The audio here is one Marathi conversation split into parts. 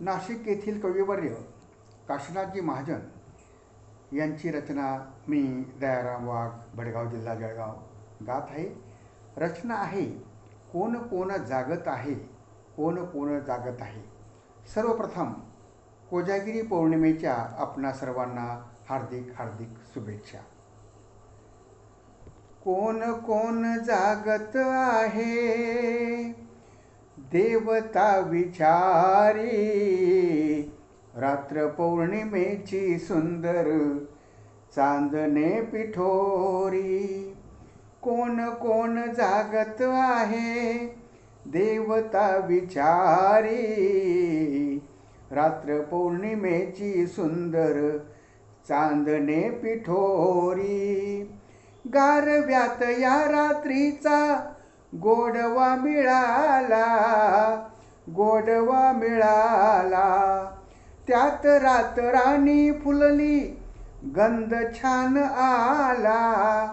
नाशिक येथील कविवर्य काशीनाथजी महाजन यांची रचना मी दयाराम वाघ भडगाव जिल्हा जळगाव गात आहे. रचना आहे कोण कोण जागत आहे कोण कोण जागत आहे. सर्वप्रथम कोजागिरी पौर्णिमेच्या आपणा सर्वांना हार्दिक हार्दिक शुभेच्छा. कोण कोण जागत आहे देवता विचारी. रात्र पौर्णिमेची सुंदर चांदणे पिठोरी. कोण कोण जागत आहे? देवता विचारी. रात्र पौर्णिमेची सुंदर चांदणे पिठोरी. गारव्यात या रात्रीचा गोडवा मिळाला गोडवा मिळाला. त्यात रातराणी फुलली गंध छान आला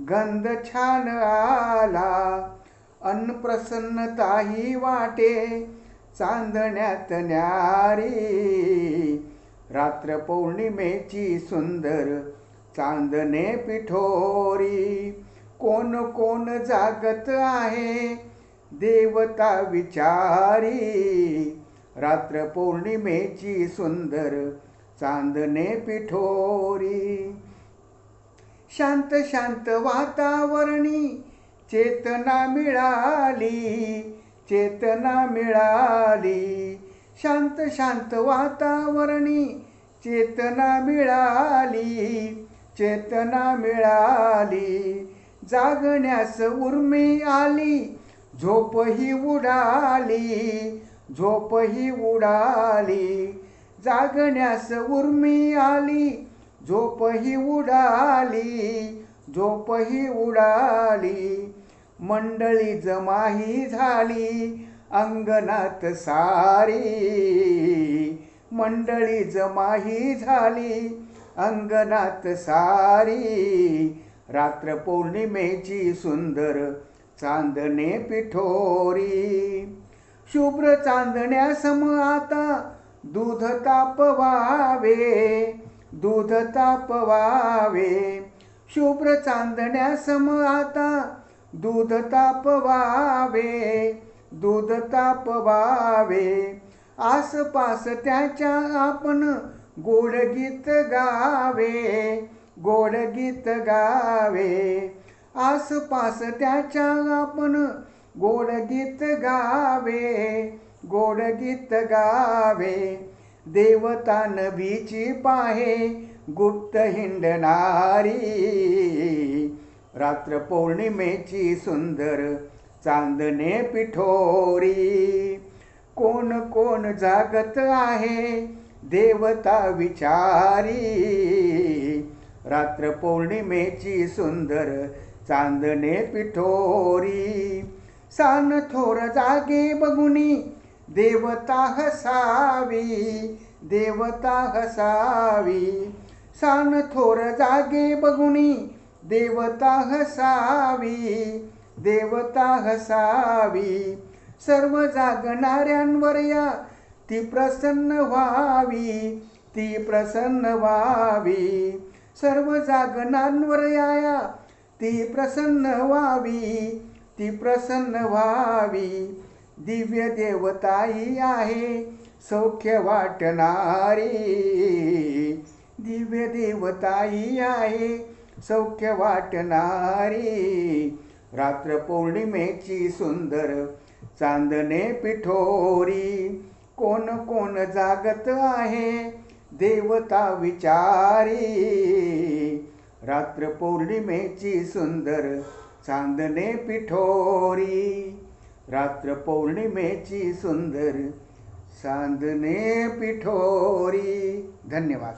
गंध छान आला. अनप्रसन्नताही वाटे चांदण्यात न्यारी. रात्र पौर्णिमेची सुंदर चांदणे पिठोरी. कोण कोण जागत आहे? देवता विचारी. रात्र पौर्णिमेची सुंदर चांदणे पिठोरी. शांत शांत वातावरणी चेतना मिळाली चेतना मिळाली. शांत शांत वातावरणी चेतना मिळाली चेतना मिळाली. जागण्यास उर्मी आली झोपही उडाली झोपही उडाली. जागण्यास उर्मी आली झोपही उडाली झोपही उडाली. मंडळी जमाही झाली अंगणात सारी. मंडळी जमाही झाली अंगणात सारी. रात्र पौर्णिमेची सुंदर चांदणे पिठोरी. शुभ्र चांदण्यासम आता दूध तापवावे दूध तापवावे. शुभ्र चांदण्यासम आता दूध तापवावे दूध तापवावे. आसपास त्याच्या आपण गोड गीत गावे. गोड गीत गावे. आसपास त्याच्या आपण गोड गीत गावे. गोड गीत गावे. देवता नभीची पाहे गुप्त हिंडणारी रात्र पौर्णिमेची सुंदर चांदणे पिठोरी. कोण कोण जागत आहे देवता विचारी. रात्र पौर्णिमेची सुंदर चांदणे पिठोरी. सान थोर जागे बघुनी देवता हसावी देवता हसावी. सान थोर जागे बघुनी देवता हसावी देवता हसावी. सर्व जागणाऱ्यांवर या ती प्रसन्न व्हावी ती प्रसन्न व्हावी. सर्व जागणांवर याया ती प्रसन्न व्हावी ती प्रसन्न व्हावी. दिव्य देवताई आहे सौख्य वाटणारी. दिव्य देवताई आहे सौख्य वाटणारी. रात्र पौर्णिमेची सुंदर चांदणे पिठोरी. कोण कोण जागत आहे देवता विचारी. रात्र पौर्णिमेची सुंदर चांदणे पिठोरी. रात्र पौर्णिमेची सुंदर चांदणे पिठोरी. धन्यवाद.